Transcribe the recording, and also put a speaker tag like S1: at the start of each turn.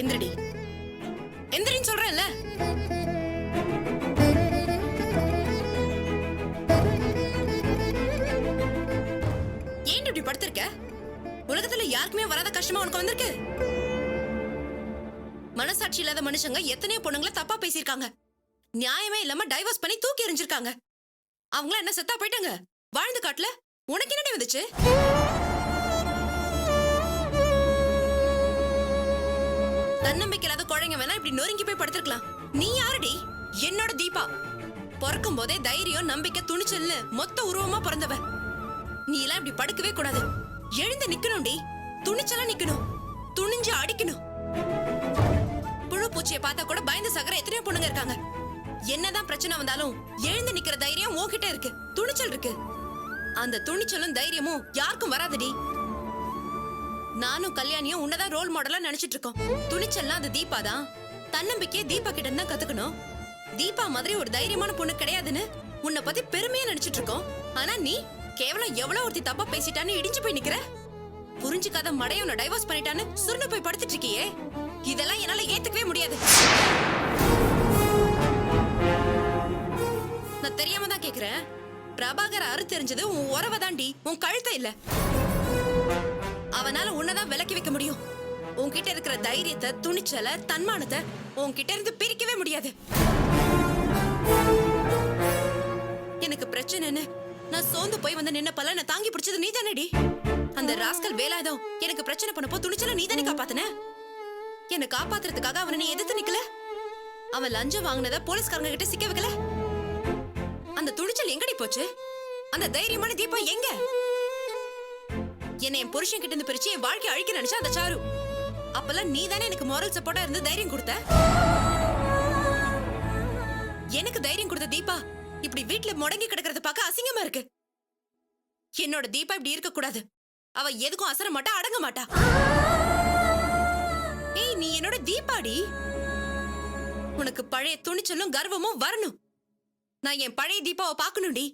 S1: எந்திரடி. எந்திரின்னு சொல்றேன்ல. ஏன் இப்படி படுத்திருக்க? உலகத்துல யாருக்குமே வராத கஷ்டமா உனக்கு வந்திருக்கு? மனசாட்சி இல்லாத மனுஷங்க எத்தனையோ பொண்ணுங்களை தப்பா பேசியிருக்காங்க. நியாயமே இல்லாம டைவர்ஸ் பண்ணி தூக்கி எறிஞ்சிருக்காங்க. அவங்கள என்ன செத்தா போயிட்டாங்க? வாழ்ந்து காட்டுல? உனக்கு என்ன வந்துச்சு? தன்னம்பிக்கை இல்லாத குழந்தைங்க வேணா இப்படி நொறுங்கி போய் படுத்திருக்கலாம். நீ யாருடி? என்னோட தீபா. பிறக்கும் போதே தைரியம் நம்பிக்கை துணிச்சல்னு மொத்த உருவமா பிறந்தவ. நீ எல்லாம் இப்படி படுக்கவே கூடாது. எழுந்து நிக்கணும்டி. துணிச்சலா நிக்கணும். துணிஞ்சு அடிக்கணும். புழு பூச்சியை பார்த்தா கூட பயந்து சகர எத்தனையோ பொண்ணுங்க இருக்காங்க. என்னதான் பிரச்சனை வந்தாலும் எழுந்து நிக்கிற தைரியம் உன்கிட்ட இருக்கு. துணிச்சல் இருக்கு. அந்த துணிச்சலும் தைரியமும் யாருக்கும் வராதுடி. நானும் கல்யாணியும் உன்னதான் ரோல் மாடலா நினைச்சிட்டு இருக்கோம் துணிச்சல்லாம் அது தீபா தான். தன்னம்பிக்கையை தீபா கிட்ட தான் கத்துக்கணும். தீபா மாதிரி ஒரு தைரியமான பொண்ணு கிடையாதுன்னு உன்னை பத்தி பெருமையா நினைச்சிட்டு இருக்கோம் ஆனா நீ கேவலம் எவ்வளவு ஒருத்தி தப்பா பேசிட்டான்னு இடிஞ்சு போய் நிக்கிற? புரிஞ்சுக்காத மடைய உன்னை டைவர்ஸ் பண்ணிட்டான்னு சுருண்டு போய் படுத்துட்டு இருக்கியே. இதெல்லாம் என்னால ஏத்துக்கவே முடியாது. நான் தெரியாம தான் கேக்குறேன். பிரபாகர் அறு தெரிஞ்சது உன் உறவை தாண்டி உன் கழுத்தை இல்ல. அவனால உன்னதான் விலக்கி வைக்க முடியும். உன்கிட்ட இருக்கிற தைரியத்தை துணிச்சல தன்மானத்தை உன்கிட்ட இருந்து பிரிக்கவே முடியாது. எனக்கு பிரச்சனைன்னு நான் சோர்ந்து போய் வந்து நின்ன பல நான் தாங்கி பிடிச்சது நீ தானடி அந்த ராஸ்கல் வேலாதோ எனக்கு பிரச்சனை பண்ணப்போ துணிச்சல நீ தானே காப்பாத்தின? என்னை காப்பாத்துறதுக்காக அவனை நீ எதிர்த்து நிக்கல? அவன் லஞ்சம் வாங்கினத போலீஸ்காரங்க கிட்ட சிக்க வைக்கல? அந்த துணிச்சல் எங்கடி போச்சு? அந்த தைரியமான தீபம் எங்க? என்னை என் புருஷன் கிட்ட இருந்து பிரிச்சு என் வாழ்க்கை அழிக்க நினைச்சா அந்த சாரு. அப்பெல்லாம் நீ தானே எனக்கு மோரல் சப்போர்ட்டா இருந்து தைரியம் கொடுத்த? எனக்கு தைரியம் கொடுத்த தீபா இப்படி வீட்ல முடங்கி கிடக்கிறத பார்க்க அசிங்கமா இருக்கு. என்னோட தீபா இப்படி இருக்க கூடாது. அவ எதுக்கும் அசர மாட்டா அடங்க மாட்டா. ஏய் நீ என்னோட தீபாடி. உனக்கு பழைய துணிச்சலும் கர்வமும் வரணும். நான் என் பழைய தீபாவை பார்க்கணும்டி.